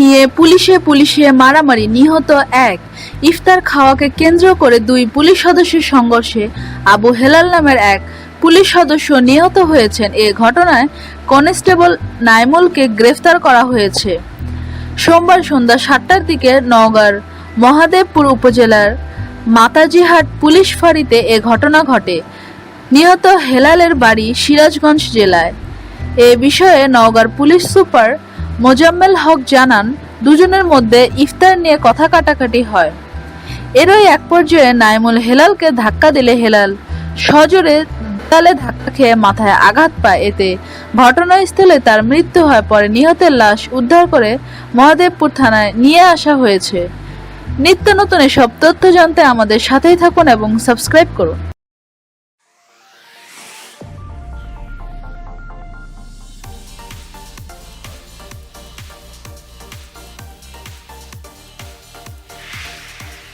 নিয়ে পুলিশে পুলিশে মারামারি, নিহত এক। ইফতার খাওয়াকে কেন্দ্র করে দুই পুলিশ সদস্যের সংঘর্ষে আবু হেলাল নামের এক পুলিশ সদস্য নিহত হয়েছেন। এ ঘটনায় কনস্টেবল নাইমুলকে গ্রেফতার করা হয়েছে। সোমবার সন্ধ্যা সাতটার দিকে নওগাঁর মহাদেবপুর উপজেলার মাতাজিহাট পুলিশ ফাঁড়িতে এ ঘটনা ঘটে। নিহত হেলালের বাড়ি সিরাজগঞ্জ জেলায়। এ বিষয়ে নওগাঁর পুলিশ সুপার মোজাম্মেল হক জানান, দুজনের মধ্যে ইফতার নিয়ে কথা কাটাকাটি হয়। এরই এক পর্যায়ে নাইমুল হেলালকে ধাক্কা দিলে হেলাল, সজোরে তালে ধাক্কা খেয়ে মাথায় আঘাত পায়। এতে ঘটনাস্থলে তার মৃত্যু হয় পরে নিহতের লাশ উদ্ধার করে মহাদেবপুর থানায় নিয়ে আসা হয়েছে। নিত্য নতুন এসব তথ্য জানতে আমাদের সাথেই থাকুন এবং সাবস্ক্রাইব করুন।